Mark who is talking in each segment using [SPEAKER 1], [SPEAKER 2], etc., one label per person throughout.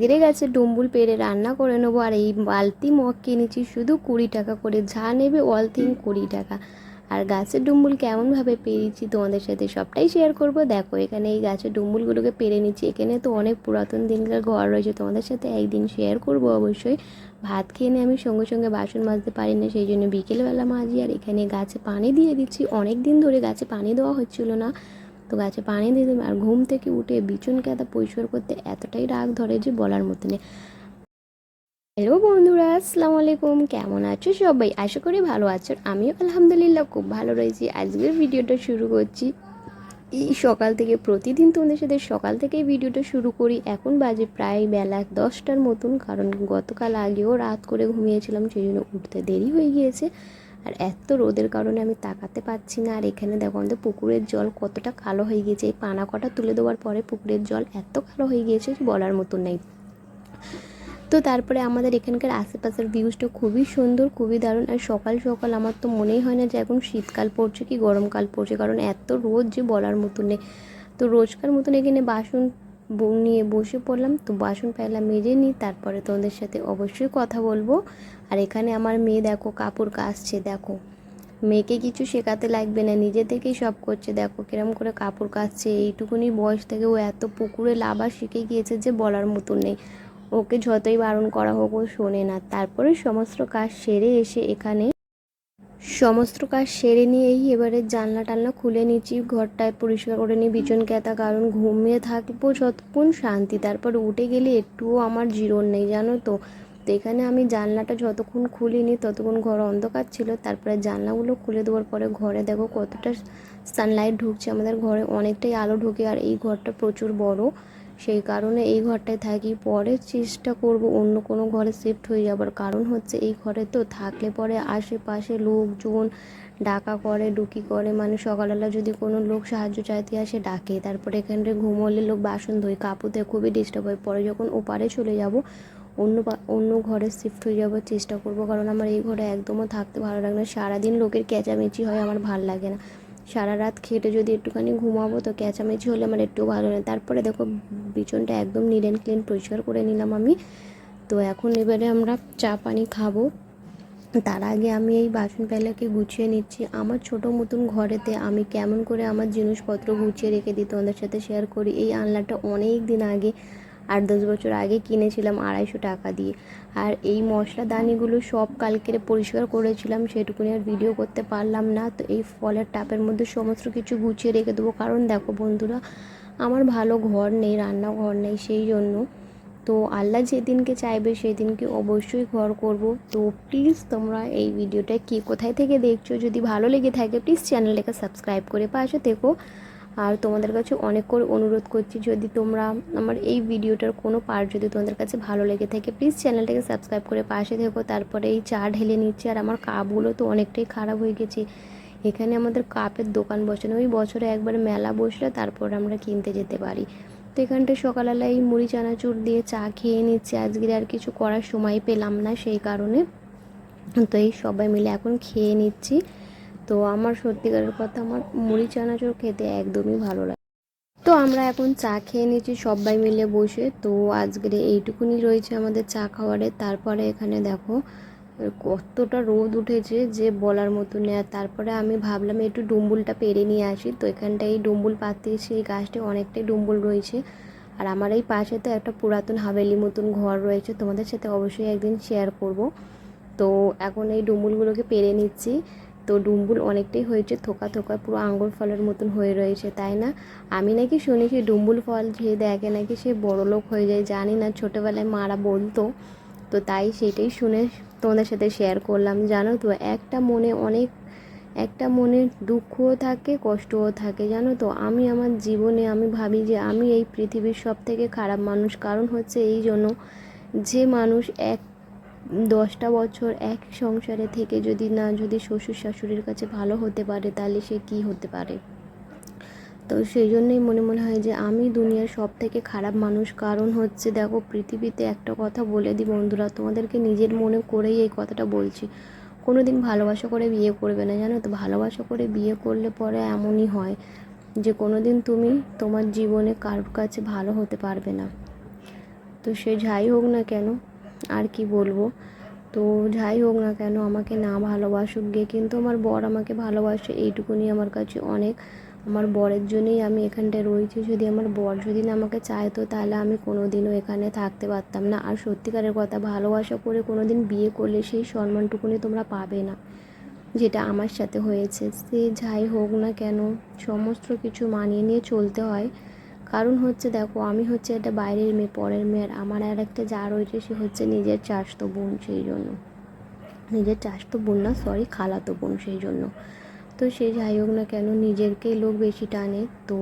[SPEAKER 1] গিরে গেছে, ডুম্বুল পেরে রান্না করে নেব। আর এই বালতি মগ কিনেছি শুধু কুড়ি টাকা করে, যা নেবে অল থিং কুড়ি টাকা। আর গাছের ডুম্বুল কেমনভাবে পেরেছি তোমাদের সাথে সবটাই শেয়ার করব। দেখো, এখানে এই গাছের ডুম্বুলগুলোকে পেরে নিচ্ছি। এখানে তো অনেক পুরাতন দিনকার ঘর রয়েছে, তোমাদের সাথে একদিন শেয়ার করব অবশ্যই। ভাত খেয়ে নিয়ে আমি সঙ্গে সঙ্গে বাসন মাজতে পারি না, সেই জন্য বিকেলবেলা মাজি। আর এখানে গাছে পানি দিয়ে দিচ্ছি। অনেক দিন ধরে গাছে পানি দেওয়া হচ্ছিল না। তো গাছে পানি দিয়ে দেবে আর ঘুম থেকে উঠে বিচুন কেদা পরিষ্কার করতে এতটাই রাগ ধরে যে বলার মতো নেই। হ্যালো বন্ধুরা, আসসালামু আলাইকুম। কেমন আছো সবাই? আশা করি ভালো আছো। আমিও আলহামদুলিল্লাহ খুব ভালো রয়েছি। আজকের ভিডিওটা শুরু করছি। এই সকাল থেকে প্রতিদিন তোমাদের সাথে সকাল থেকেই ভিডিওটা শুরু করি। এখন বাজে প্রায় বেলা দশটার মতন। কারণ গতকাল আগেও রাত করে ঘুমিয়েছিলাম সেই জন্য উঠতে দেরি হয়ে গিয়েছে। আর এত রোদের কারণে আমি তাকাতে পাচ্ছি না। আর এখানে দেখো আমাদের পুকুরের জল কতটা কালো হয়ে গিয়েছে। এই পানা কটা তুলে দেওয়ার পরে পুকুরের জল এত কালো হয়ে গিয়েছে যে বলার মতো নেই। তো তারপরে আমাদের এখানকার আশেপাশের ভিউজটা খুবই সুন্দর, খুবই দারুণ। আর সকাল সকাল আমার তো মনেই হয় না যে এখন শীতকাল পড়ছে কি গরমকাল পড়ছে। কারণ এত রোদ যে বলার মতো নেই। তো রোজকার মতন এখানে বাসন ব- নিয়ে বসে পড়লাম। তো বাসন পেলা মেজে নিই, তারপরে তোমাদের সাথে অবশ্যই কথা বলব। আর এখানে আমার মেয়ে দেখো কাপড় কাচছে, দেখো। মেয়েকে কিছু শেখাতে লাগবে না, নিজে থেকেই সব করছে। দেখো কিরম করে কাপড় কাচছে, এইটুকুনি বয়স থেকে ও এত পুকুরে লাভা শিখে গিয়েছে যে বলার মতো নেই। ওকে যতই বারণ করা হোক ও শোনে না। তারপরে সমস্ত কাজ সেরে এসে এখানে সমস্ত কাজ সেরে নিয়েই এবারে জানলা টানলা খুলে নিচ্ছি, ঘরটায় পরিষ্কার করে নিই, বিছন কেতা, কারণ ঘুমিয়ে থাকব যতক্ষণ শান্তি। তারপর উঠে গেলে একটুও আমার জিরন নেই, জানো তো। তো এখানে আমি জানলাটা যতক্ষণ খুলিনি, ততক্ষণ ঘর অন্ধকার ছিল। তারপরে জানলাগুলো খুলে দেওয়ার পরে ঘরে দেখো কতটা সানলাইট ঢুকছে। আমাদের ঘরে অনেকটাই আলো ঢুকে, আর এই ঘরটা প্রচুর বড়। সেই কারণে এই ঘরটায় থাকি। পরে চেষ্টা করব অন্য কোনো ঘরে শিফট হয়ে যাবার। কারণ হচ্ছে এই ঘরে তো থাকলে পরে আশেপাশে লোকজন ডাকা করে ডুকি করে। মানে সকালবেলা যদি কোনো লোক সাহায্য চাইতে আসে, ডাকে। তারপরে এখানে ঘুমোলে লোক বাসন ধোয় কাপুতে খুবই ডিস্টার্ব হয়। পরে যখন ওপারে চলে যাব, অন্য অন্য ঘরে শিফট হয়ে যাবার চেষ্টা করব। কারণ আমার এই ঘরে একদমও থাকতে ভালো লাগে না। সারাদিন লোকের চেঁচামেচি হয়, আমার ভালো লাগে না। সারা রাত খেটে যদি একটুখানি ঘুমাবো তো চেঁচামেচি হলে আমার একটু ভালো লাগে। তারপরে দেখো, বিছনটা একদম নিট অ্যান্ড ক্লিন পরিষ্কার করে নিলাম আমি। তো এখন এবারে আমরা চা পানি খাব। তার আগে আমি এই বাসন পেলাকে গুছিয়ে নিচ্ছি। আমার ছোট মতন ঘরেতে আমি কেমন করে আমার জিনিসপত্র গুছিয়ে রেখে দিই তোমাদের সাথে শেয়ার করি। এই আনলাটা অনেক দিন আগে আট দশ বছর আগে কিনেছিলাম আড়াইশো টাকা দিয়ে। আর এই মশলা দানিগুলো সব কালকেরে পরিষ্কার করেছিলাম, সেটুকুনি আর ভিডিও করতে পারলাম না। তো এই ফলের টাপের মধ্যে সমস্ত কিছু গুছিয়ে রেখে দেবো। কারণ দেখো বন্ধুরা, আমার ভালো ঘর নেই, রান্নাঘর নেই সেই জন্য। তো আল্লাহ যেদিনকে চাইবে সেই দিনকে অবশ্যই ঘর করব। তো প্লিজ তোমরা এই ভিডিওটা কি কোথায় থেকে দেখছ? যদি ভালো লেগে থাকে প্লিজ চ্যানেলটাকে সাবস্ক্রাইব করে পাশে থেকো। আর তোমাদের কাছে অনেক করে অনুরোধ করছি, যদি তোমরা আমার এই ভিডিওটার কোনো পার্ট যদি তোমাদের কাছে ভালো লেগে থাকে প্লিজ চ্যানেলটাকে সাবস্ক্রাইব করে পাশে থেকো। তারপরে এই চা ঢেলে নিচ্ছি, আর আমার কাপগুলো তো অনেকটাই খারাপ হয়ে গেছে। এখানে আমাদের কাপের দোকান বসে না, ওই বছরে একবার মেলা বসলে তারপর আমরা কিনতে যেতে পারি। তো এখানটা সকালবেলা এই মুড়ি, চানাচুর দিয়ে চা খেয়ে নিচ্ছি। আজকের আর কিছু করার সময় পেলাম না সেই কারণে। তো এই সবাই মিলে এখন খেয়ে নিচ্ছি। তো আমার সত্যিকারের কথা আমার মুড়ি চানাচুর খেতে একদমই ভালো লাগে। তো আমরা এখন চা খেয়ে নিয়েছি সবাই মিলে বসে। তো আজকের এইটুকুনি রয়েছে আমাদের চা খাওয়ারে। তারপরে এখানে দেখো, কতটা রোদ উঠেছে যে বলার মতো আর তারপরে আমি ভাবলাম একটু ডুম্বুলটা পেরে নিয়ে আসি। তো এখানটায় এই ডুম্বুল পাতিয়েছি এই গাছটা অনেকটাই ডুম্বুল রয়েছে। আর আমার এই পাশে তো একটা পুরাতন হাভেলি মতন ঘর রয়েছে। তোমাদের সাথে অবশ্যই একদিন শেয়ার করব। তো এখন এই ডুম্বুলগুলোকে পেরে নিচ্ছি। তো ডুম্বুল অনেকটাই হয়েছে, থোকা থোকা পুরো আঙ্গুর ফলের মতন হয়ে রয়েছে, তাই না? আমি নাকি শুনেছি ডুম্বুল ফল যে দেখে নাকি সে বড় লোক হয়ে যায়, জানি না, ছোটোবেলায় মারা বলতো। তো তাই সেটাই শুনে তোমাদের সাথে শেয়ার করলাম, জানো তো? একটা মনে অনেক, একটা মনে দুঃখও থাকে, কষ্টও থাকে, জানো তো? আমি আমার জীবনে আমি ভাবি যে আমি এই পৃথিবীর সব থেকে খারাপ মানুষ, কারণ হচ্ছে এই জন্য যে মানুষ এক দশটা বছর এক সংসারে থেকে যদি না, যদি শ্বশুর শাশুড়ির কাছে ভালো হতে পারে, তাহলে সে কি হতে পারে? তো সেই জন্যই মনে মনে হয় যে আমি দুনিয়ার সব থেকে খারাপ মানুষ। কারণ হচ্ছে দেখো, পৃথিবীতে একটা কথা বলে দিই বন্ধুরা, তোমাদেরকে নিজের মনে করেই এই কথাটা বলছি। কোনো দিন ভালোবাসা করে বিয়ে করবে না, জানো তো? ভালোবাসা করে বিয়ে করলে পরে এমনই হয় যে কোনো দিন তুমি তোমার জীবনে কারোর কাছে ভালো হতে পারবে না। তো সে যাই হোক না কেন আর কি বলব? তো যাই হোক না কেন, আমাকে না ভালোবাসুক গিয়ে কিন্তু আমার বর আমাকে ভালোবাসে, এইটুকুনি আমার কাছে অনেক। আমার বরের জন্যই আমি এখানটায় রয়েছি। যদি আমার বর যদি না আমাকে চাইতো, তাহলে আমি কোনো দিনও এখানে থাকতে পারতাম না। আর সত্যিকারের কথা, ভালোবাসা করে কোনো দিন বিয়ে করলে সেই সম্মানটুকুনি তোমরা পাবে না, যেটা আমার সাথে হয়েছে। সে যাই হোক না কেন, সমস্ত কিছু মানিয়ে নিয়ে চলতে হয়। কারণ হচ্ছে দেখো, আমি হচ্ছে একটা বাইরের মেয়ে, পরের মেয়ের আমার আর একটা যা রয়েছে সে হচ্ছে নিজের চাষতো বোন সেই জন্য। নিজের চাষতো বোন না সরি খালাতো বোন সেই জন্য। তো সে যাই হোক না কেন, নিজেরকেই লোক বেশি টানে। তো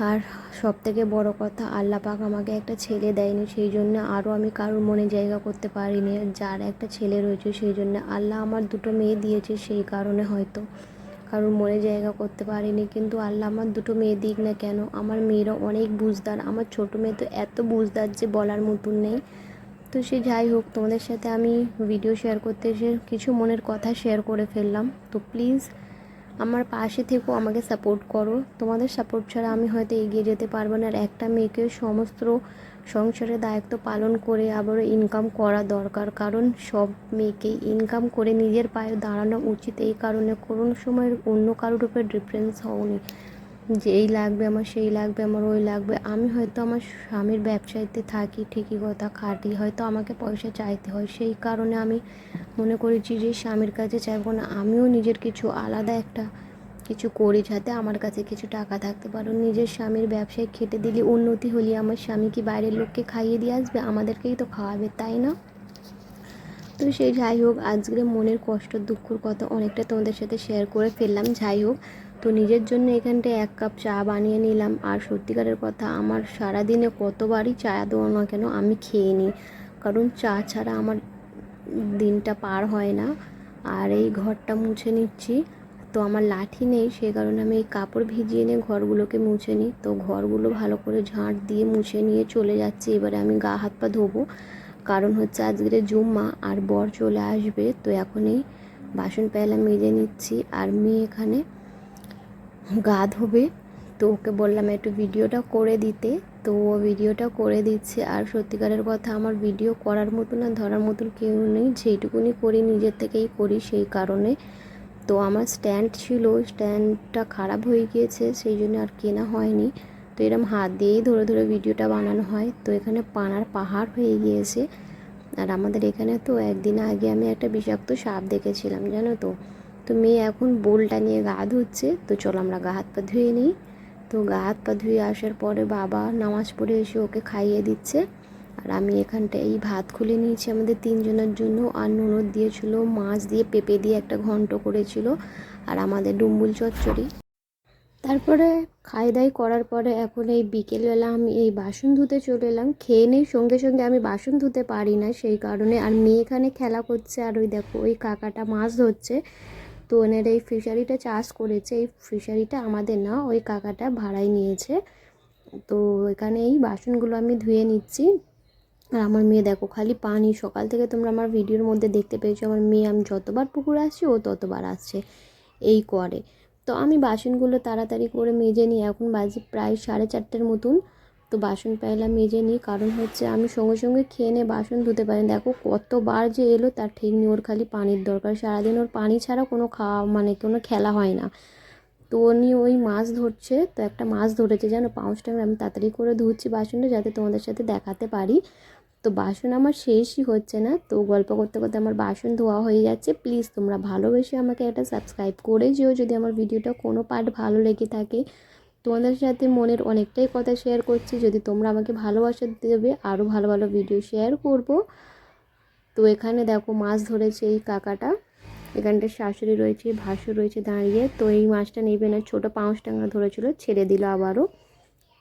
[SPEAKER 1] আর সব থেকে বড় কথা আল্লাহ পাক আমাকে একটা ছেলে দেয়নি সেই জন্য আরও আমি কারোর মনে জায়গা করতে পারিনি। যার একটা ছেলে রয়েছে সেই জন্য আল্লাহ আমার দুটো মেয়ে দিয়েছে সেই কারণে হয়তো। কারোর মনে জায়গা করতে পারিনি। কিন্তু আল্লাহ আমার দুটো মেয়ে দিক না কেন? আমার মেয়েরা অনেক বুঝদার। আমার ছোটো মেয়ে তো এত বুঝদার যে বলার মতন নেই। তো সে যাই হোক, তোমাদের সাথে আমি ভিডিও শেয়ার করতে এসে কিছু মনের কথা শেয়ার করে ফেললাম। তো প্লিজ আমার পাশে থেকেও আমাকে সাপোর্ট করো। তোমাদের সাপোর্ট ছাড়া আমি হয়তো এগিয়ে যেতে পারব না। আর একটা মেয়েকে সমস্ত সংসারের দায়িত্ব পালন করে আবারও ইনকাম করা দরকার। কারণ সব মেয়েকেই ইনকাম করে নিজের পায়ে দাঁড়ানো উচিত। এই কারণে কোনো সময় অন্য কারোর উপরে ডিফারেন্স হওনি। যে এই লাগবে আমার, সেই লাগবে আমার, ওই লাগবে। আমি হয়তো আমার স্বামীর ব্যবসায়ীতে থাকি, ঠিকই কথা খাটি হয়তো আমাকে পয়সা চাইতে হয়। সেই কারণে আমি মনে করেছি যে স্বামীর কাছে চাইব না। আমিও নিজের কিছু আলাদা একটা কিছু করি যাতে আমার কাছে কিছু টাকা থাকতে পারো। নিজের স্বামীর ব্যবসায় খেটে দিলে উন্নতি হলে আমার স্বামী কি বাইরের লোককে খাইয়ে দিয়ে আসবে? আমাদেরকেই তো খাওয়াবে, তাই না? তো সেই যাই হোক আজকে মনের কষ্ট, দুঃখর কথা অনেকটা তোমাদের সাথে শেয়ার করে ফেললাম। যাই হোক, তো নিজের জন্য এখানটায় এক কাপ চা বানিয়ে নিলাম। আর সত্যিকারের কথা, আমার সারাদিনে কতবারই চা দেওয়া না কেন আমি খেয়ে নিই। কারণ চা ছাড়া আমার দিনটা পার হয় না। আর এই ঘরটা মুছে নিচ্ছি। তো আমার লাঠি নেই, সে কারণে আমি এই কাপড় ভিজিয়ে নিয়ে ঘরগুলোকে মুছে নিই। তো ঘরগুলো ভালো করে ঝাঁট দিয়ে মুছে নিয়ে চলে যাচ্ছি। এবারে আমি গা হাত পা ধোবো। কারণ হচ্ছে আজকের জুম্মা আর বর চলে আসবে। তো এখন এই বাসন পেলা মেজে নিচ্ছি আর মেয়ে এখানে গা ধোবে। তো ওকে বললাম একটু ভিডিওটা করে দিতে। তো ও ভিডিওটা করে দিচ্ছে। আর সত্যিকারের কথা আমার ভিডিও করার মতন আর ধরার মতন কেউ নেই। যেইটুকুনি করি নিজের থেকেই করি, সেই কারণে তো আমার স্ট্যান্ড ছিল স্ট্যান্ডটা খারাপ হয়ে গিয়েছে, সেই জন্য আর কেনা হয়নি। তো এরম হাত দিয়েই ধরে ধরে ভিডিওটা বানানো হয়। তো এখানে পানার পাহাড় হয়ে গিয়েছে। আর আমাদের এখানে তো একদিন আগে আমি একটা বিষাক্ত সাপ দেখেছিলাম, জানো তো? তো মেয়ে এখন বোলটা নিয়ে গা ধুচ্ছে। তো চলো আমরা গা হাত পা ধুয়ে নিই। তো গা হাত পা ধুয়ে আসার পরে বাবা নামাজ পড়ে এসে ওকে খাইয়ে দিচ্ছে। আর আমি এখানটা এই ভাত খুলে নিয়েছি আমাদের তিনজনের জন্য। আর ননদ দিয়েছিল, মাছ দিয়ে পেঁপে দিয়ে একটা ঘন্ট করেছিল, আর আমাদের ডুম্বুল চচ্চড়ি। তারপরে খাই দাই করার পরে এখন এই বিকেলবেলা আমি এই বাসন ধুতে চলে এলাম। খেয়ে নেই সঙ্গে সঙ্গে আমি বাসন ধুতে পারি না সেই কারণে। আর মেয়ে এখানে খেলা করছে, আর ওই দেখো, ওই কাকাটা মাছ ধরছে। তো ওনার এই ফিশারিটা চাষ করেছে, এই ফিশারিটা আমাদের না, ওই কাকাটা ভাড়ায় নিয়েছে। তো এখানে এই বাসনগুলো আমি ধুয়ে নিচ্ছি। আর আমার মেয়ে দেখো, খালি পানি। সকাল থেকে তোমরা আমার ভিডিওর মধ্যে দেখতে পেয়েছ, আমার মেয়ে আমি যতবার পুকুরে আসছি, ও ততবার আসছে এই করে তো আমি বাসনগুলো তাড়াতাড়ি করে মেজে নিই। এখন বাজে প্রায় সাড়ে চারটের মতন। তো বাসন পাইলা মেজে নিই, কারণ হচ্ছে আমি সঙ্গে সঙ্গে খেয়ে নিয়ে বাসন ধুতে পারি দেখো কতবার যে এলো, তার ঠিক নেই, ওর খালি পানির দরকার। সারাদিন ওর পানি ছাড়া কোনো খাওয়া মানে কোনো খেলা হয় না। তো উনি ওই মাছ ধরছে, তো একটা মাছ ধরেছে, যেন পাউচটা আমি তাড়াতাড়ি করে ধুচ্ছি বাসনটা, যাতে তোমাদের সাথে দেখাতে পারি। তো বাসন আমার শেষই হচ্ছে না। তো গল্প করতে করতে আমার বাসন ধোয়া হয়ে যাচ্ছে। প্লিজ তোমরা ভালোবেসে আমাকে একটা সাবস্ক্রাইব করে যেও। যদি আমার ভিডিওটা কোনো পার্ট ভালো লেগে থাকে, তোমাদের সাথে মনের অনেকটাই কথা শেয়ার করছি। যদি তোমরা আমাকে ভালোবাসা দেবে আরও ভালো ভালো ভিডিও শেয়ার করব। তো এখানে দেখো মাছ ধরেছে এই কাকাটা। এখানটা শাশুড়ি রয়েছে ভাসু রয়েছে দাঁড়িয়ে। তো এই মাছটা নেবে না, ছোটো পাঁচ টাকা ধরেছিল, ছেড়ে দিল আবারও।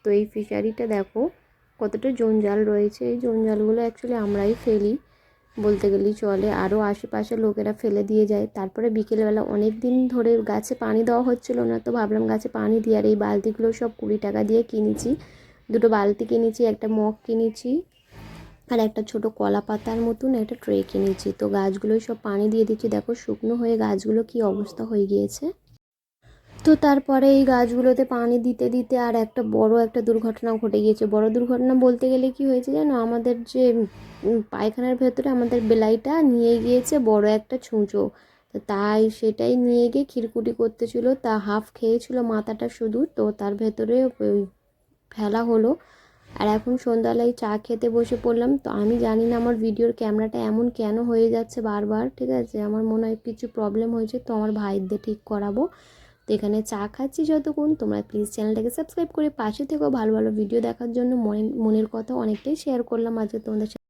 [SPEAKER 1] তো এই ফিশারিটা দেখো। কতটা জঞ্জাল রয়েছে, এই জঞ্জালগুলো অ্যাকচুয়ালি আমরাই ফেলি। বলতে গেলেই চলে আরও আশেপাশে লোকেরা ফেলে দিয়ে যায়। তারপরে বিকেলবেলা অনেক দিন ধরে গাছে পানি দেওয়া হচ্ছিল না, তো ভাবলাম গাছে পানি দিয়ে আর এই বালতিগুলো সব কুড়ি টাকা দিয়ে কিনেছি। দুটো বালতি কিনেছি, একটা মগ কিনেছি আর একটা ছোট কলা পাতার মতন একটা ট্রে কিনেছি। তো গাছগুলোই সব পানি দিয়ে দিচ্ছি। দেখো শুকনো হয়ে গাছগুলো কি অবস্থা হয়ে গিয়েছে। তো তারপরে এই গাছগুলোতে পানি দিতে দিতে আর একটা বড় একটা দুর্ঘটনা ঘটে গিয়েছে। বড় দুর্ঘটনা বলতে গেলে কি হয়েছে জানো? আমাদের যে পায়খানার ভেতরে আমাদের বেলাইটা নিয়ে গিয়েছে বড় একটা ছুঁচো। তো তাই সেটাই নিয়ে গিয়ে খিরকুটি করতেছিল, তা হাফ খেয়েছিল মাথাটা শুধু, তো তার ভেতরে ফেলা হলো। আর এখন সন্ধ্যাবেলায় চা খেতে বসে পড়লাম, তো আমি জানি না আমার ভিডিওর ক্যামেরাটা এমন কেন হয়ে যাচ্ছে বারবার, ঠিক আছে? আমার মনে হয় কিছু প্রবলেম হয়েছে, তো আমার ভাইদের ঠিক করাবো। তো এখানে চা খাচ্ছি যতক্ষণ। তোমরা প্লিজ চ্যানেলটাকে সাবস্ক্রাইব করে পাশে থেকেও ভালো ভালো ভিডিও দেখার জন্য মনে মনের কথা অনেকটাই শেয়ার করলাম আজকে তোমাদের